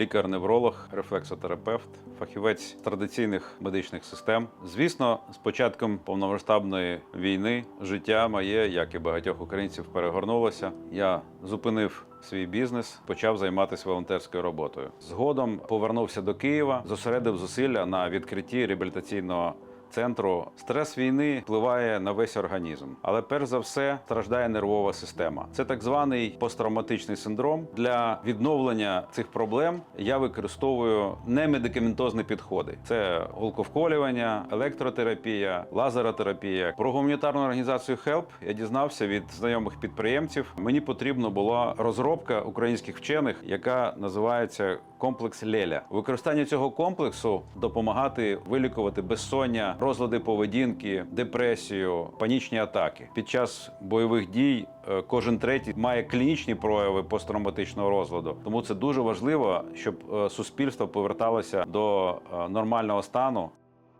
лікар-невролог, рефлексотерапевт, фахівець традиційних медичних систем. Звісно, з початком повномасштабної війни життя моє, як і багатьох українців, перегорнулося. Я зупинив свій бізнес, почав займатися волонтерською роботою. Згодом повернувся до Києва, зосередив зусилля на відкритті реабілітаційного центру. Стрес війни впливає на весь організм, але перш за все страждає нервова система. Це так званий посттравматичний синдром. Для відновлення цих проблем я використовую немедикаментозні підходи: це голковколювання, електротерапія, лазеротерапія. Про гуманітарну організацію HELP я дізнався від знайомих підприємців. Мені потрібна була розробка українських вчених, яка називається комплекс Леля. Використання цього комплексу допомагати вилікувати безсоння, розлади поведінки, депресію, панічні атаки. Під час бойових дій е, кожен третій має клінічні прояви посттравматичного розладу. Тому це дуже важливо, щоб е, суспільство поверталося до е, нормального стану.